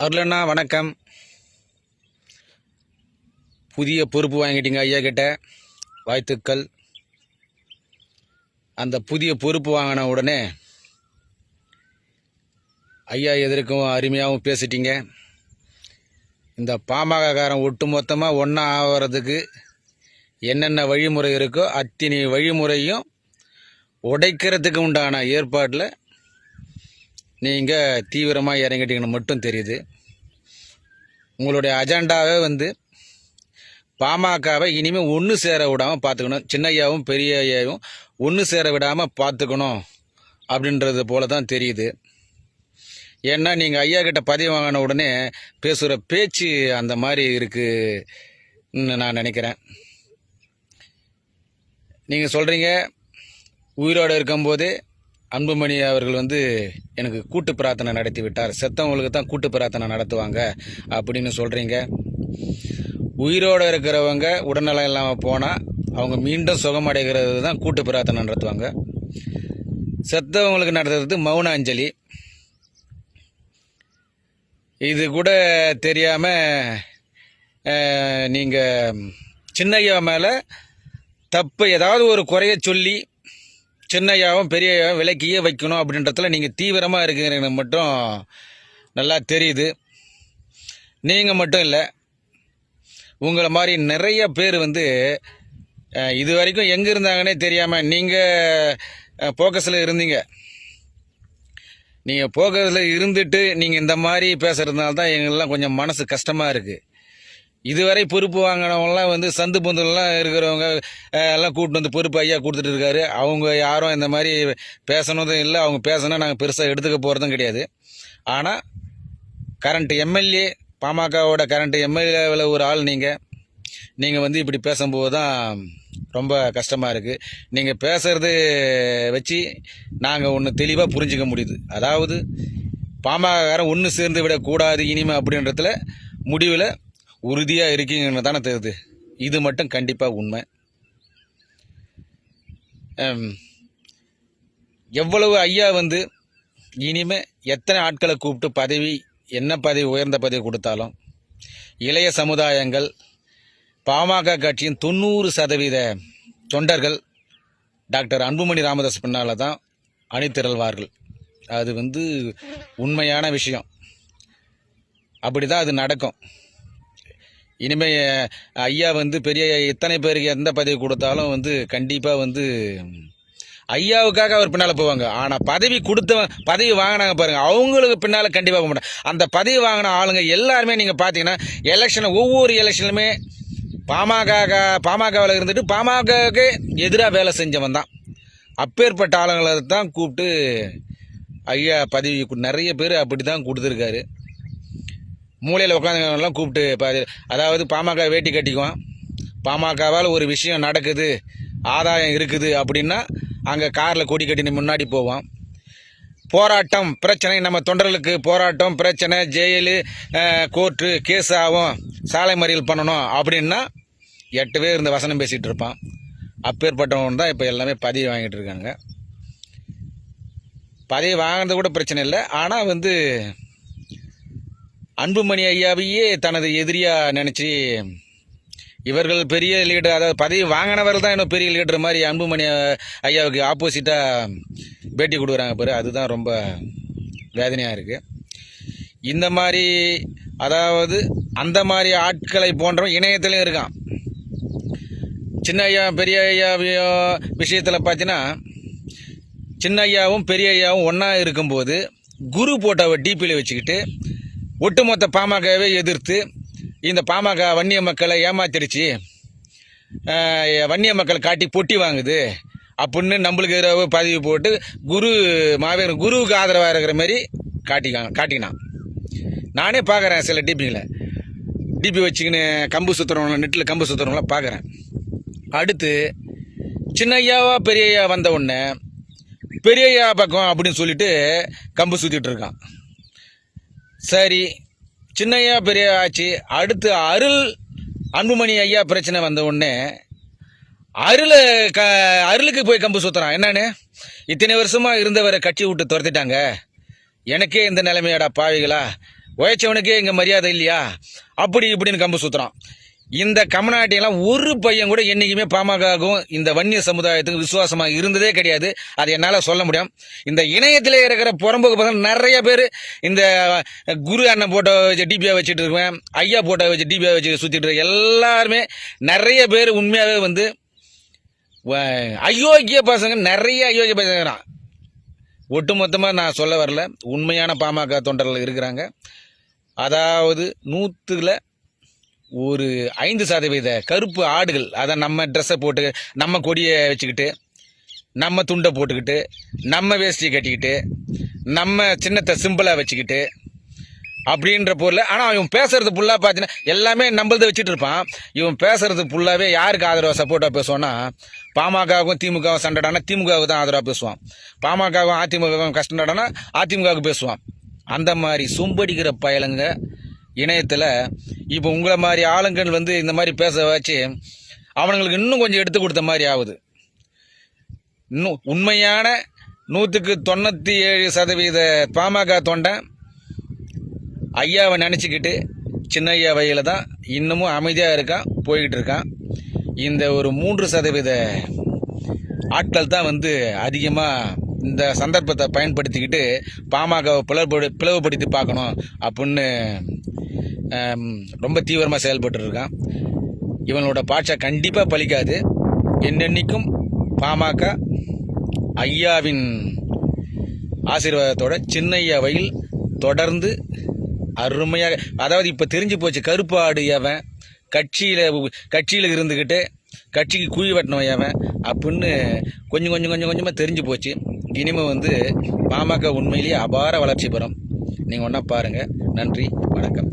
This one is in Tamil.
அருளண்ணா வணக்கம். புதிய பொறுப்பு வாங்கிட்டீங்க ஐயா கிட்ட. வாழ்த்துக்கள். அந்த புதிய பொறுப்பு வாங்கின உடனே ஐயா எதற்கும் அருமையாகவும் பேசிட்டீங்க. இந்த பாமகக்காரன் ஒட்டு மொத்தமாக ஒன்றா ஆகிறதுக்கு என்னென்ன வழிமுறை இருக்கோ அத்தினி வழிமுறையும் உடைக்கிறதுக்கு உண்டான ஏற்பாட்டில் நீங்கள் தீவிரமாக இறங்கிட்டீங்கன்னு மட்டும் தெரியுது. உங்களுடைய அஜெண்டாவே வந்து பாமகவை இனிமேல் ஒன்று சேர விடாமல் பார்த்துக்கணும் சின்னையாவும் பெரிய ஐயாவும் ஒன்று சேர விடாமல் பார்த்துக்கணும் அப்படின்றது போல தான் தெரியுது. ஏன்னா நீங்கள் ஐயா கிட்ட பதவி வாங்கின உடனே பேசுகிற பேச்சு அந்த மாதிரி இருக்குன்னு நான் நினைக்கிறேன். நீங்கள் சொல்கிறீங்க உயிரோடு இருக்கும்போதே அன்புமணி அவர்கள் வந்து எனக்கு கூட்டு பிரார்த்தனை நடத்தி விட்டார் செத்தவங்களுக்கு தான் கூட்டு பிரார்த்தனை நடத்துவாங்க அப்படின்னு சொல்கிறீங்க உயிரோடு இருக்கிறவங்க உடல்நலம் இல்லாமல் போனால் அவங்க மீண்டும் சுகமடைகிறது தான் கூட்டு பிரார்த்தனை நடத்துவாங்க. செத்தவங்களுக்கு நடத்துறது மௌன அஞ்சலி இது கூட தெரியாமல் நீங்கள் சின்னையா மேலே தப்பு ஏதாவது ஒரு குறைய சொல்லி சின்னையாவும் பெரியவும் விலக்கியே வைக்கணும் அப்படின்றதுல நீங்கள் தீவிரமாக இருக்கிறீங்க மட்டும் நல்லா தெரியுது. நீங்கள் மட்டும் இல்லை உங்களை மாதிரி நிறைய பேர் வந்து இது வரைக்கும் எங்கே இருந்தாங்கன்னே தெரியாமல் நீங்கள் ஃபோக்கஸில் இருந்தீங்க. நீங்கள் ஃபோக்கஸில் இருந்துட்டு நீங்கள் இந்த மாதிரி பேசுகிறதுனால தான் எங்கெல்லாம் கொஞ்சம் மனசு கஷ்டமாக இருக்குது இதுவரை பொறுப்பு வாங்கினவங்களாம் வந்து சந்து பொந்துலாம் இருக்கிறவங்க எல்லாம் கூப்பிட்டு வந்து பொறுப்பு ஐயா கொடுத்துட்டு இருக்காரு. அவங்க யாரும் இந்த மாதிரி பேசணுதும் இல்லை. அவங்க பேசினா நாங்கள் பெருசாக எடுத்துக்க போகிறதும் கிடையாது. ஆனால் கரண்ட் எம்எல்ஏ பாமகவோட கரண்ட் எம்எல்ஏவில் ஒரு ஆள் நீங்கள் நீங்கள் வந்து இப்படி பேசும்போது தான் ரொம்ப கஷ்டமாக இருக்குது நீங்கள் பேசுகிறது வச்சு நாங்கள் ஒன்று தெளிவாக புரிஞ்சுக்க முடியுது. அதாவது பாமகக்காரன் ஒன்று சேர்ந்து விடக்கூடாது இனிமே அப்படின்றதுல முடிவில் உறுதியாக இருக்கீங்கன்னு தானே தெரியுது. இது மட்டும் கண்டிப்பாக உண்மை. எவ்வளவு ஐயா வந்து இனிமே எத்தனை ஆட்களை கூப்பிட்டு பதவி என்ன பதவி உயர்ந்த பதவி கொடுத்தாலும் இளைய சமுதாயங்கள் பாமக கட்சியின் தொண்ணூறு சதவீத தொண்டர்கள் டாக்டர் அன்புமணி ராமதாஸ் பின்னால் தான் அணிதிரள்வார்கள். அது வந்து உண்மையான விஷயம். அப்படி தான் அது நடக்கும். இனிமேல் ஐயா வந்து பெரிய எத்தனை பேருக்கு எந்த பதவி கொடுத்தாலும் வந்து கண்டிப்பாக வந்து ஐயாவுக்காக அவர் பின்னால் போவாங்க. ஆனால் பதவி கொடுத்தவன் பதவி வாங்கினாங்க பாருங்கள் அவங்களுக்கு பின்னால் கண்டிப்பாக போக மாட்டாங்க. அந்த பதவி வாங்கின ஆளுங்க எல்லாருமே நீங்கள் பார்த்தீங்கன்னா எலெக்ஷன் ஒவ்வொரு எலெக்ஷனுமே பாமக பாமகவில் இருந்துட்டு பாமகவுக்கு எதிராக வேலை செஞ்சவன் தான். அப்பேற்பட்ட ஆளுங்களை தான் கூப்பிட்டு ஐயா பதவி நிறைய பேர் அப்படி தான் கொடுத்துருக்காரு. மூலையில் உட்காந்துலாம் கூப்பிட்டு இப்போ அதாவது பாமக வேட்டி கட்டிக்குவான். பாமகவால் ஒரு விஷயம் நடக்குது ஆதாயம் இருக்குது அப்படின்னா அங்கே காரில் கொடி கட்டின்னு முன்னாடி போவான். போராட்டம் பிரச்சனை நம்ம தொண்டர்களுக்கு போராட்டம் பிரச்சனை ஜெயிலு கோர்ட்டு கேஸ் ஆகும் சாலை மறியல் பண்ணணும் அப்படின்னா எட்டு பேர் இந்த வசனம் பேசிகிட்டு இருப்பான். அப்பேற்பட்டவன் தான் இப்போ எல்லாமே பதவி வாங்கிட்டு இருக்காங்க. பதவி வாங்கினது கூட பிரச்சனை இல்லை. ஆனால் வந்து அன்புமணி ஐயாவையே தனது எதிரியாக நினச்சி இவர்கள் பெரிய லீடர் அதாவது பதவி வாங்கினவர் தான் இன்னும் பெரிய லீடர் மாதிரி அன்புமணி ஐயாவுக்கு ஆப்போசிட்டாக பேட்டி கொடுக்குறாங்க பாரு. அதுதான் ரொம்ப வேதனையாக இருக்குது இந்த மாதிரி அதாவது அந்த மாதிரி ஆட்களை போன்றவன் இணையத்திலையும் இருக்கான். சின்ன ஐயா பெரிய ஐயாவையும் விஷயத்தில் பார்த்தீங்கன்னா சின்ன ஐயாவும் பெரிய ஐயாவும் ஒன்றா இருக்கும்போது குரு போட்டோவை டிபியில் வச்சுக்கிட்டு ஒட்டுமொத்த பாமகவை எதிர்த்து இந்த பாமக வன்னிய மக்களை ஏமாத்திடுச்சு. வன்னிய மக்கள் காட்டி பொட்டி வாங்குது. அப்படின்னு நம்மளுக்கு எதிராக பதிவு போட்டு குரு மாவீரன் குருவுக்கு ஆதரவாக இருக்கிற மாதிரி காட்டிக்காங்க காட்டினான். நானே பார்க்குறேன் சில டிபிங்களை டிபி வச்சுக்கின்னு கம்பு சுற்றுறவங்கள நெட்டில் கம்பு சுற்றுறவங்களாம் பார்க்குறேன் அடுத்து சின்ன ஐயாவா வந்த உடனே பெரிய பக்கம் அப்படின்னு சொல்லிட்டு கம்பு சுற்றிட்டு இருக்கான். சரி சின்னையா பெரிய ஆச்சு அடுத்து அருள் அன்புமணி ஐயா பிரச்சனை வந்த உடனே அருளை க அருளுக்கு போய் கம்பு சுற்றுறான் என்னன்னு? இத்தனை வருஷமாக இருந்தவரை கட்சி விட்டு துரத்திட்டாங்க. எனக்கே இந்த நிலைமையாடா பாவிகளா. உழைச்சவனுக்கே இங்கே மரியாதை இல்லையா? அப்படி இப்படின்னு கம்பு சுற்றுறான் இந்த கமநாட்டியெல்லாம் ஒரு பையன் கூட என்றைக்குமே பாமகவும் இந்த வன்னிய சமுதாயத்துக்கு விசுவாசமாக இருந்ததே கிடையாது. அது என்னால் சொல்ல முடியும். இந்த இணையத்தில் இருக்கிற புறம்போக்கு பசங்க நிறைய பேர் இந்த குரு அண்ணன் போட்டோ வச்சு டிபியா வச்சுட்டு இருக்குவேன் ஐயா போட்டோ வச்சு டிபியாக வச்சு சுற்றிட்டு இருக்க எல்லாருமே நிறைய பேர் உண்மையாகவே வந்து வ- அயோக்கிய பசங்க நிறைய அயோக்கிய பசங்க ஒட்டுமொத்தமாக நான் சொல்ல வரல. உண்மையான பாமக தொண்டர்கள் இருக்கிறாங்க. அதாவது நூற்றுல ஒரு ஐந்து சதவீத கருப்பு ஆடுகள் அதை நம்ம ட்ரெஸ்ஸை போட்டு நம்ம கொடியை வச்சுக்கிட்டு நம்ம துண்டை போட்டுக்கிட்டு நம்ம வேஷ்டியை கட்டிக்கிட்டு நம்ம சின்னத்தை சிம்பிளாக வச்சுக்கிட்டு அப்படின்ற பொருள். ஆனால் இவன் பேசுறது ஃபுல்லாக பார்த்தீங்கன்னா எல்லாமே நம்மளதை வச்சுட்டு இருப்பான். இவன் பேசுறது ஃபுல்லாகவே யாருக்கு ஆதரவாக சப்போர்ட்டாக பேசுவான்னா பாமகவுக்கும் திமுகவும் சண்டடானா திமுகவுக்கு தான் ஆதரவாக பேசுவான். பாமகவும் அதிமுகவும் கஷ்டம்டானா அதிமுகவுக்கு பேசுவான். அந்த மாதிரி சும்படிக்கிற பயலுங்க இணையத்தில் இப்போ உங்களை மாதிரி ஆளுங்கள் வந்து இந்த மாதிரி பேச வச்சு அவனுங்களுக்கு இன்னும் கொஞ்சம் எடுத்து கொடுத்த மாதிரி ஆகுது. இன்னும் உண்மையான நூற்றுக்கு தொண்ணூற்றி ஏழு சதவீத பாமக தொண்டை ஐயாவை நினச்சிக்கிட்டு சின்ன ஐயா வகையில் தான் இன்னமும் அமைதியாக இருக்கான் போய்கிட்டு இருக்கான் இந்த ஒரு மூன்று சதவீத ஆட்கள் தான் வந்து அதிகமாக இந்த சந்தர்ப்பத்தை பயன்படுத்திக்கிட்டு பாமகவை பிளவுபடு பிளவுபடுத்தி பார்க்கணும் அப்படின்னு ரொம்ப தீவிரமாக செயல்பட்டு இருக்கான் இவனோட பாட்சா கண்டிப்பாக பலிக்காது. என்னென்னைக்கும் பாமக ஐயாவின் ஆசீர்வாதத்தோட சின்னையா வயல் தொடர்ந்து அருமையாக அதாவது இப்போ தெரிஞ்சு போச்சு கருப்பாடு எவன் கட்சியில் கட்சியில் இருந்துக்கிட்டு கட்சிக்கு குழி வெட்டினவன் எவன் அப்படின்னு கொஞ்சம் கொஞ்சம் கொஞ்சம் கொஞ்சமாக தெரிஞ்சு போச்சு. இனிமேல் வந்து பாமக உண்மையிலேயே அபார வளர்ச்சி பெறும். நீங்கள் ஒன்றா பாருங்கள் நன்றி வணக்கம்.